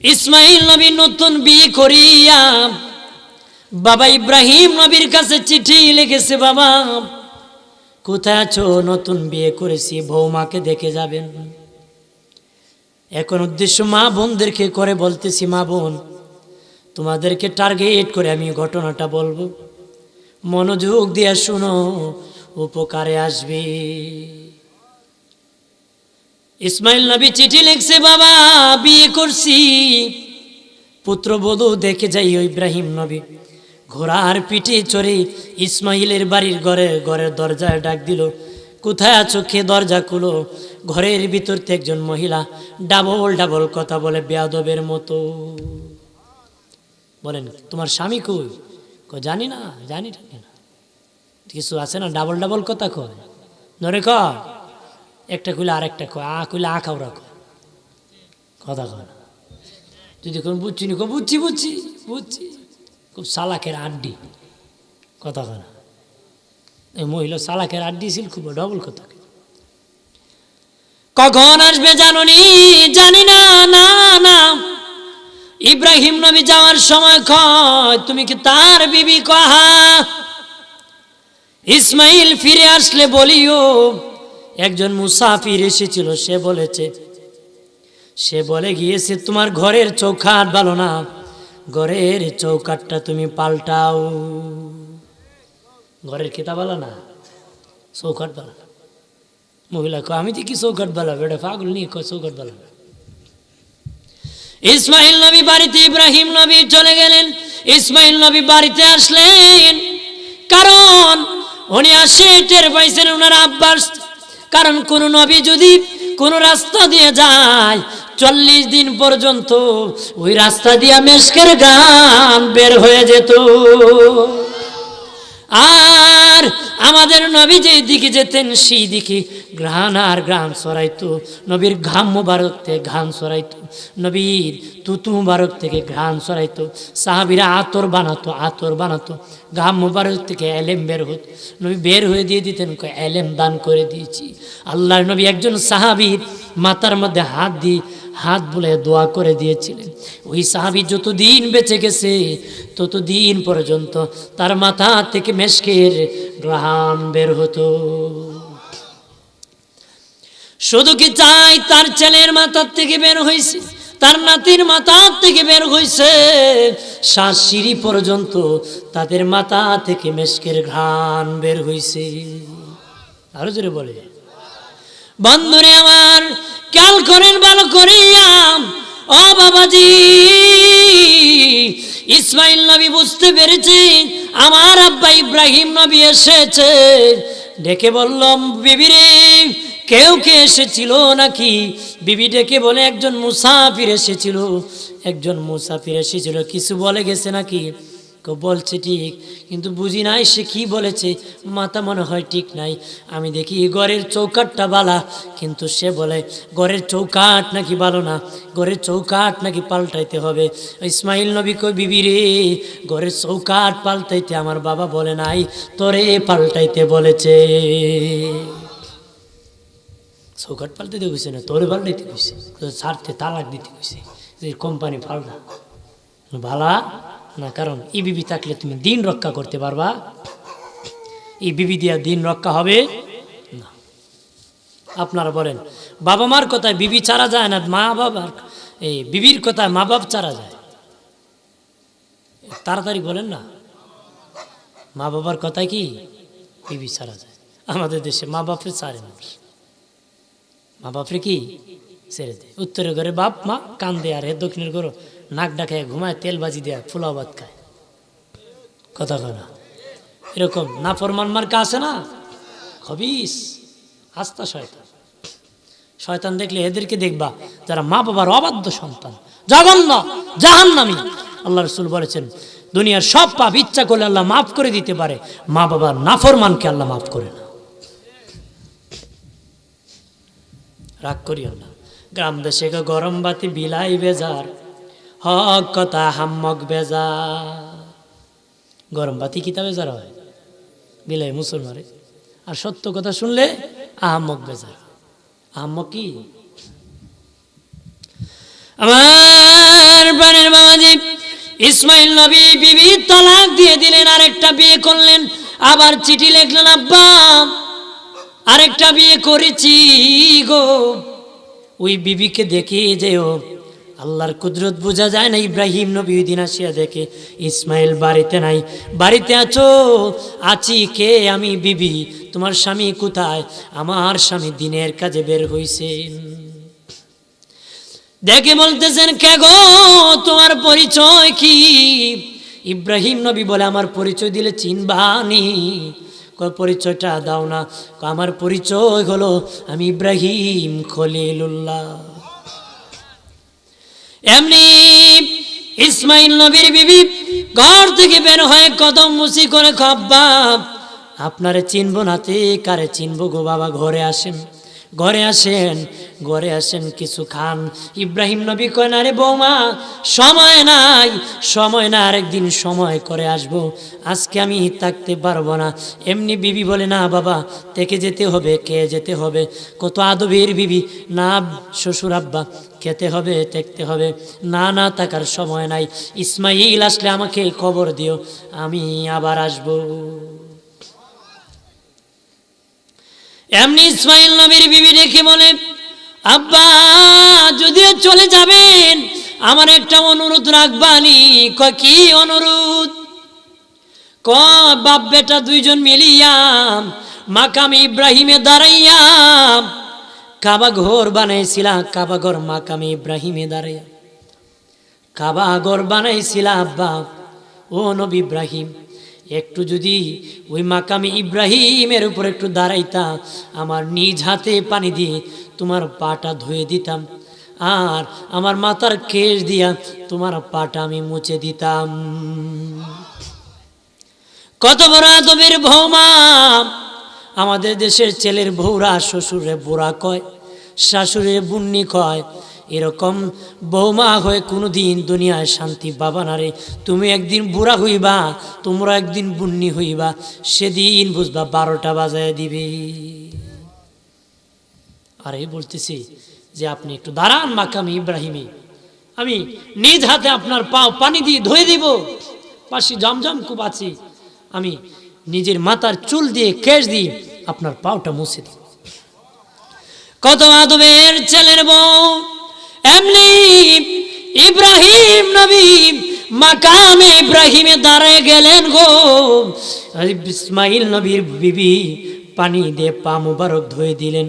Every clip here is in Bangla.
ইসমাইল নবী নতুন বিয়ে করিয়া বাবা ইব্রাহিম নবীর কাছে চিঠি লিখেছে, বাবা, কোথায় আছো? নতুন বিয়ে করেছি, বৌমাকে দেখে যাবেন। এখন উদ্দেশ্য মা বোনদেরকে করে বলতেছি, মা বোন, তোমাদেরকে টার্গেট করে আমি ঘটনাটা বলব। মনোযোগ দিয়ে শুনো, উপকারে আসবে। ইসমাইল নবী চিঠি লিখছে, বাবা, বিয়ে করছি। পুত্রবধূ দেখে যাই ইব্রাহিম নবী। ঘোড়ার পিঠে চড়ে ইসমাইলের বাড়ির ঘরে ঘরের দরজায় ডাক দিল, কোথায় আছো? কে দরজা খুলো? ঘরের ভিতর থেকে একজন মহিলা ডাবল ডাবল কথা বলে, বেয়াদবের মতো। বলেন, তোমার স্বামী কই? জানি না জানি না কিছু আছে না? ডাবল ডাবল কথা কয়। নরে ক একটা খুলে আরেকটা কয়, আ খুলে আ খাওয়া কয়। কথা কয় না। যদি কোন বুঝছি নি বুঝছি বুঝছি বুঝছি। খুব সালাকের আড্ডি। কথা কয় না। এই মহিলা সালাকের আড্ডি ছিল, খুব ডবল কথা। কখন আসবে জাননি? জানি না না না। ইব্রাহিম নবী যাওয়ার সময় কয়, তুমি কি তার বিবি কহা? ইসমাইল ফিরে আসলে বলিও একজন মুসাফির এসেছিল, সে বলেছে, সে বলে গিয়েছে, তোমার ঘরের চৌকাট ভালো না, ঘরের চৌকাটটা তুমি পাল্টাও। ঘরের খেতা ভালো না চৌকাট ভালো না। মহিলা কয়, আমি তো কি চৌকাট ভালো, বেটা পাগল নিয়ে চৌকাট ভালো না। ইসমাইল নবী বাড়িতে, ইব্রাহিম নবী চলে গেলেন। ইসমাইল নবী বাড়িতে আসলেন, কারণ উনি আসে টের পাইছেন ওনার আব্বাস কারণ কোন নবী যদি কোন রাস্তা দিয়ে যায়, চল্লিশ দিন পর্যন্ত ওই রাস্তা দিয়ে মেশকের গান বের হয়ে যেত। আর আমাদের নবী যে দিকে যেতেন, সেই দিকে ঘ্রাণ আর ঘ্রাণ সরাইতো নবীর ঘাম মুবারক থেকে ঘ্রাণ সরাইতো নবীর তুতু মুবারক থেকে ঘ্রাণ সরাইতো সাহাবিরা আতর বানাতো আতর বানাতো। ঘাম মুবারক থেকে এলেম বের হতো। নবী বের হয়ে দিয়ে দিতেন এলেম দান করে দিয়েছি। আল্লাহর নবী একজন সাহাবির মাথার মধ্যে হাত দিয়ে হাত বলে দোয়া করে দিয়েছিলেন। ওই সাহাবি যতদিন বেঁচে গেছে, ততদিন পর্যন্ত তার মাথা থেকে মেশকের গ্রহাণ বের হতো। শুধু কি চাই তার ছেলের মাথার থেকে বের হয়েছে তার নাতির মাথার থেকে বের হয়েছে সিঁড়ি পর্যন্ত তাদের মাথা থেকে মেশকের ঘ্রাণ বের হয়েছে আরও জোরে বলে। বন্ধুরে আমার খেয়াল করেন, ভালো করিয়া ও বাবাজি, ইসমাইল নবী বুঝতে পেরেছে আমার আব্বা ইব্রাহিম নবী এসেছে। ডেকে বললাম বিবিরে, কেউ কে এসেছিল নাকি? বিবি ডেকে বলে, একজন মুসাফির এসেছিল। একজন মুসাফির এসেছিল, কিছু বলে গেছে নাকি? কেউ বলছে ঠিক, কিন্তু বুঝি নাই সে কি বলেছে। মাথা মনে হয় ঠিক নাই। আমি দেখি ঘরের চৌকাটটা বালা, কিন্তু সে বলে ঘরের চৌকাট নাকি ভালো না? ঘরের চৌকাট নাকি পাল্টাইতে হবে? ইসমাইল নবী কই বিবি রে ঘরের চৌকাট পাল্টাইতে আমার বাবা বলে নাই, তোরে পাল্টাইতে বলেছে। চৌকাট পাল্টাইতে কইছে না, তোরে পাল্টাইতে কইছে। ছাড়তে তালাক দিতে কইছে, যে কোম্পানি পাল্টা ভালা না, কারণ এই বিবি থাকলে তুমি দিন রক্ষা করতে পারবা। এই বিবি দিয়া দিন রক্ষা হবে না। আপনারা বলেন, বাবা মার কথায় বিবি চারা যায় না, মা বাবার, এই বিবির কথায় মা বাপ চারা যায়? তাড়াতাড়ি বলেন না। মা বাবার কথায় কি বিবি চারা যায়? আমাদের দেশে মা বাপরে চারে মানুষ মা বাপরে কি ছেড়ে দেয়? উত্তরের ঘরে বাপ, মা কান্দে আর হে দক্ষিণের ঘরে নাক ডাকে, ঘুমায়, তেল বাজি দেয় ভাত খায়। কথা না। এরকম না ফরমান মার্কা আছে না? খবিস, আস্তা শয়তান। শয়তান দেখলে এদেরকে দেখবা, যারা মা বাবার অবাধ্য সন্তান। জঘন্য, জাহান্নামি। আল্লাহ রসুল বলেছেন, দুনিয়ার সব পাপ ইচ্ছা করলে আল্লাহ মাফ করে দিতে পারে, মা বাবার নাফরমানকে আল্লাহ মাফ করে না। রাগ করিও না। গ্রাম দেশে গরম বাতি বিলাই বেজার। হক কথা হাম্মক বেজা। গরম বাতি কিতা বেজার হয় বিলাই মুসলমানে। আর সত্য কথা শুনলে আহাম্মক বেজার আহাম্মক কি? আমার ইসমাইল নবী বিবি তালাক দিয়ে দিলেন, আরেকটা বিয়ে করলেন। আবার চিঠি লিখলেন, আব্বা, আরেকটা বিয়ে করেছি গো। ওই বিবিকে দেখে যেও। আল্লাহর কুদরত বোঝা যায় না, ইব্রাহিম নবী ওই দিন আসিয়া দেখে, ইসমাইল বাড়িতে নাই। বাড়িতে আছো? আছি কে? আমি বিবি, তোমার স্বামী কোথায়? আমার স্বামী দিনের কাজে বের হইছেন দেখে বলতেছেন, কে গো? তোমার পরিচয় কি? ইব্রাহিম নবী বলে, আমার পরিচয় দিলে চিনবানি পরিচয়টা দাও না। আমার পরিচয় হলো, আমি ইব্রাহিম খলিলুল্লাহ। এমনি ইসমাইল নবীর বিবি ঘর থেকে বের হয়ে কদম মুসি করে খাব্বা আপনারে চিনবো নাতে কারে চিনবো গো বাবা, ঘরে আসেন। ঘরে আসেন ঘরে আসেন কিছু খান। ইব্রাহিম নবী কয়, না রে বৌমা, সময় নাই, সময় না, আরেকদিন সময় করে আসব। আজকে আমি থাকতে পারব না। এমনি বিবি বলে, না বাবা, থেকে যেতে হবে, কে যেতে হবে? কত আদবের বিবি। না শ্বশুর আব্বা, খেতে হবে দেখতে হবে। না না, থাকার সময় নাই। ইসমাইল আসলে আমাকে খবর দিও, আমি আবার আসব। এমনি ইসমাইল নবীর বিবি রেখে বলে, আব্বা, যদিও চলে যাবেন, আমার একটা অনুরোধ রাখবানি। ক কি অনুরোধ? ক বাপ বেটা দুইজন মিলিয়াম, মাকাম ইব্রাহিমে দাঁড়াইয়া, কাবা ঘর বানাইছিলা, কাবা ঘর মাকামে ইব্রাহিমে দাঁড়াইয়া। কাবা ঘর বানাইছিলা আব্বা ও নবী ইব্রাহিম একটু যদি ওই মাকামি ইব্রাহিমের উপর একটু দাঁড়াইতাম আমার নিজ হাতে পানি দিয়ে তোমার পাটা ধুয়ে দিতাম আর আমার মাথার কেশ দিয়া তোমার পাটা আমি মুছে দিতাম। কত বড় আদবের ভৌমা আমাদের দেশের ছেলের বউরা, শ্বশুরে বুড়া কয় শাশুড়ে বুন্নি কয় এরকম বৌমা হয়ে কোনোদিন দুনিয়ায় শান্তি পাবা না রে। তুমি একদিন বুড়া হইবা, তোমরা একদিন বুন্নি হইবা। সেদিন বুঝবা বারোটা বাজায় দিবে। আরে বলতেছি যে আপনি একটু দাঁড়ান মাকামি ইব্রাহিমে। আমি নিজ হাতে আপনার পা পানি দিয়ে ধুয়ে দিব। পাশে জমজম খুব আছি। আমি নিজের মাথার চুল দিয়ে কেশ দিয়ে আপনার পাওটা মুছে দিব। কত আদবের ছেলের বউ এমনি ইব্রাহিম নবী মাকামে ইব্রাহিমে দাঁড়ায় গেলেন গো। ইসমাইল নবীর বিবি পানি দিয়ে পা মুবারক ধুয়ে দিলেন।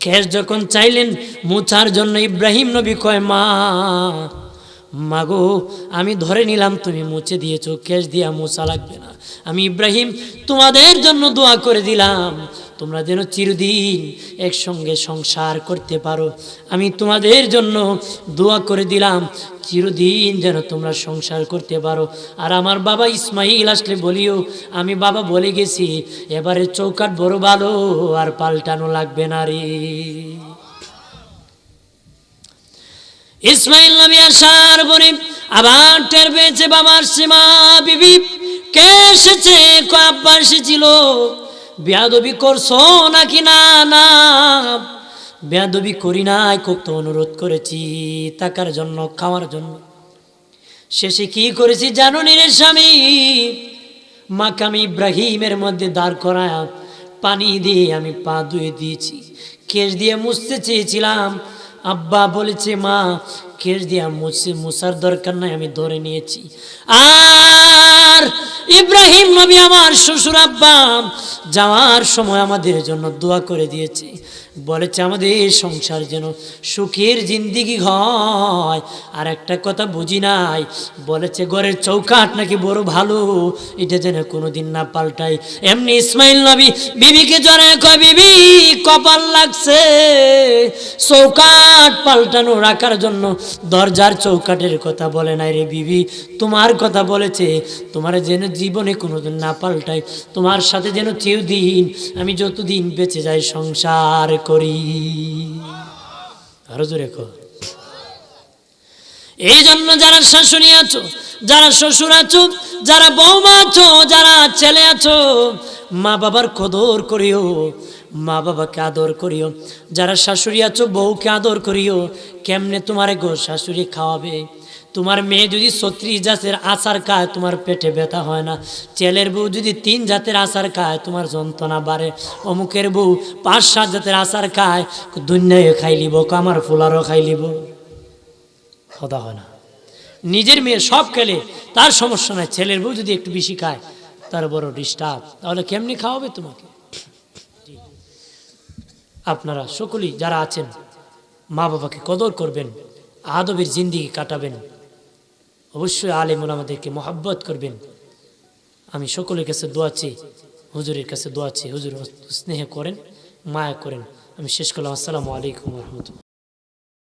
কেশ যখন চাইলেন মুছার জন্য ইব্রাহিম নবী কয়, মা, মাগো, আমি ধরে নিলাম, তুমি মুছে দিয়েছ কেশ দিয়া মোছা লাগবে না। আমি ইব্রাহিম তোমাদের জন্য দোয়া করে দিলাম। তোমরা যেন চিরদিন একসঙ্গে সংসার করতে পারো। আমি তোমাদের জন্য দোয়া করে দিলাম, চিরদিন যেন তোমরা সংসার করতে পারো। আর আমার বাবা ইসমাইল আসলে বলিও, আমি বাবা বলে গেছি, এবারে চৌকাট বড় ভালো, আর পাল্টানো লাগবে না রে। ইসমাইল নবী আসার পরে আবার টের পেয়েছে বাবার সীমা বিবি। কে এসেছে? কয় আব্বা এসেছিল? বেয়াদবি করছ নাকি? না না। বেয়াদবি করি নাই, খুব তো অনুরোধ করেছি টাকার জন্য, খাওয়ার জন্য। শেষে কি করেছি জানো রে স্বামী? মাকাম ইব্রাহিমের মধ্যে দাঁড় করায় পানি দিয়ে আমি পা ধুয়ে দিয়েছি। কেশ দিয়ে মুছতে চেয়েছিলাম। আব্বা বলেছে, মা, কেশ দিয়া মুছে, মুছার দরকার নাই, আমি ধরে নিয়েছি। আর ইব্রাহিম নবী আমার শ্বশুর আব্বা যাওয়ার সময় আমাদের জন্য দোয়া করে দিয়েছে। বলেছে, আমাদের সংসার যেন সুখের জিন্দিগি হয়। আর একটা কথা বুঝি নাই, বলেছে, ঘরের চৌকাট নাকি বড় ভালো, এটা যেন কোনোদিন না পাল্টাই এমনি ইসমাইল নবী বিবিকে জড়ায় কয়, বিবি, কপাল লাগছে। চৌকাট পাল্টানো রাখার জন্য দরজার চৌকাটের কথা বলে নাই রে বিবি। তোমার কথা বলেছে, তোমার যেন জীবনে কোনোদিন না পাল্টাই তোমার সাথে যেন চেউ দিন আমি যতদিন বেঁচে যাই সংসার করি। আরও জোরে কর। এই জন্য যারা শাশুড়ি আছো, যারা শ্বশুর আছো, যারা বৌমা আছো, যারা ছেলে আছো, মা বাবার কদর করিও, মা বাবাকে আদর করিও। যারা শাশুড়ি আছো, বউকে আদর করিও, কেমনে তোমারে গো শাশুড়ি খাওয়াবে? তোমার মেয়ে যদি ছত্রিশ জাতের আচার খায়, তোমার পেটে ব্যথা হয় না। ছেলের বউ যদি তিন জাতের আচার খায়, তোমার যন্ত্রণা বাড়ে। অমুকের বউ পাঁচ, সাত জাতের আচার খায়, দুনিয়ায় খাই লিব, কামার ফুলারও খাই লিব। কথা হয় না। নিজের মেয়ে সব খেলে, তার সমস্যা নাই। ছেলের বউ যদি একটু বেশি খায়, তার বড় ডিস্টার্ব তাহলে কেমনি খাওয়াবে তোমাকে? আপনারা সকলেই যারা আছেন মা বাবাকে কদর করবেন, আদবের জিন্দিগি কাটাবেন। অবশ্যই আলেমুল আমাদেরকে মহাব্বত করবেন। আমি সকলের কাছে দোয়াচ্ছি হুজুরের কাছে দোয়াচ্ছি হুজুর স্নেহ করেন, মায়া করেন। আমি শেষ করলাম। আসসালামু আলাইকুম রহমতুল্লাহ।